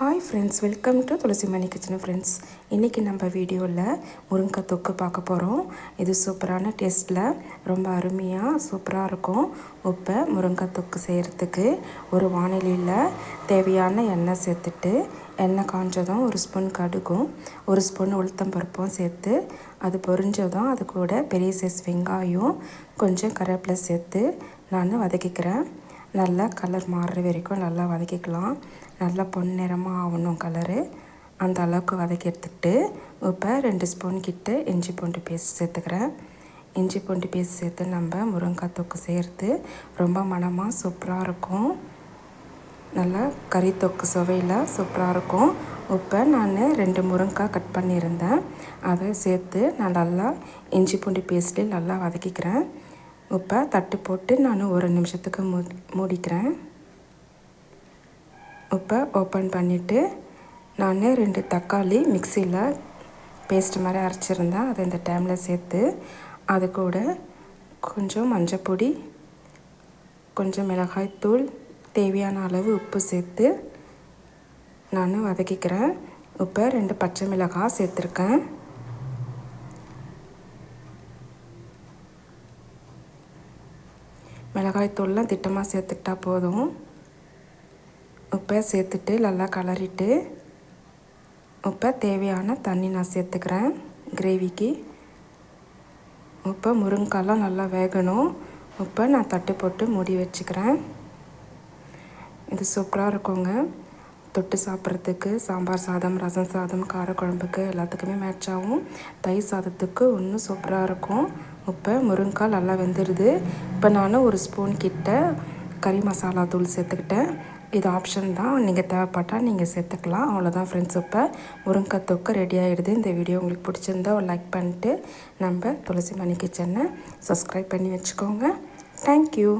Hi friends welcome to Thulasi Mani kitchen friends இன்றைக்கி நம்ம வீடியோவில் முருங்கை தொக்கு பார்க்க போகிறோம் இது சூப்பரான டேஸ்ட்டில் ரொம்ப அருமையாக சூப்பராக இருக்கும். உப்பை முருங்கை தொக்கு செய்கிறதுக்கு ஒரு வானிலையில் தேவையான எண்ணெய் சேர்த்துட்டு எண்ணெய் காஞ்சதும் ஒரு ஸ்பூன் கடுகும் ஒரு ஸ்பூன் உளுத்தம் பருப்பும் சேர்த்து அது பொரிஞ்சதும் அது கூட பெரிய சைஸ் வெங்காயம் கொஞ்சம் கருவேப்பிலை சேர்த்து நான் வதக்கிக்கிறேன். நல்லா கலர் மாறுற வரைக்கும் நல்லா வதக்கிக்கலாம். நல்லா பொன்னிறமாக ஆகணும் கலரு அந்த அளவுக்கு வதக்கி எடுத்துக்கிட்டு இப்போ ரெண்டு ஸ்பூன் கிட்ட இஞ்சி பூண்டு பேஸ்ட் சேர்த்துக்கிறேன். இஞ்சி பூண்டு பேஸ்ட் சேர்த்து நம்ம முருங்காய் தொக்கு சேர்த்து ரொம்ப மனமாக சூப்பராக இருக்கும். நல்லா கறி தொக்கு சுவையில் சூப்பராக இருக்கும். இப்போ நான் ரெண்டு முருங்காய் கட் பண்ணியிருந்தேன். அதை சேர்த்து நான் நல்லா இஞ்சி பூண்டு பேஸ்ட்டில் நல்லா வதக்கிக்கிறேன். உப்பை தட்டு போட்டு நான் ஒரு நிமிஷத்துக்கு மூ மூடிக்கிறேன். உப்பை ஓப்பன் பண்ணிவிட்டு நான் ரெண்டு தக்காளி மிக்சியில் பேஸ்ட் மாதிரி அரைச்சிருந்தேன். அதை இந்த டைமில் சேர்த்து அது கூட கொஞ்சம் மஞ்சப்பொடி கொஞ்சம் மிளகாய் தூள் தேவையான அளவு உப்பு சேர்த்து நான் வதக்கிக்கிறேன். இப்போ ரெண்டு பச்சை மிளகாய் சேர்த்துருக்கேன். மிளகாய்த்தூள்லாம் திட்டமாக சேர்த்துக்கிட்டா போதும். உப்பை சேர்த்துட்டு நல்லா கலரிட்டு உப்பை தேவையான தண்ணி நான் சேர்த்துக்கிறேன் கிரேவிக்கு. உப்பை முருங்காலாம் நல்லா வேகணும். உப்பை நான் தட்டு போட்டு மூடி வச்சுக்கிறேன். இது சூப்பராக இருக்குங்க. தொட்டு சாப்பிட்றதுக்கு சாம்பார் சாதம் ரசம் சாதம் காரக்குழம்புக்கு எல்லாத்துக்குமே மேட்ச் ஆகும். தயிர் சாதத்துக்கு இன்னும் சூப்பராக இருக்கும். இப்போ முருங்காய் நல்லா வெந்துடுது இப்போ நான் ஒரு ஸ்பூன் கிட்ட கறி மசாலா தூள் சேர்த்துக்கிட்டேன். இது ஆப்ஷன் தான். நீங்கள் தேவைப்பட்டால் நீங்கள் சேர்த்துக்கலாம். அவ்வளோதான் ஃப்ரெண்ட்ஸ் இப்போ முருங்கை தொக்கு ரெடி ஆகிடுது இந்த வீடியோ உங்களுக்கு பிடிச்சிருந்தா ஒரு லைக் பண்ணிட்டு நம்ம துளசி மணி கிச்சனை சப்ஸ்கிரைப் பண்ணி வச்சுக்கோங்க. தேங்க்யூ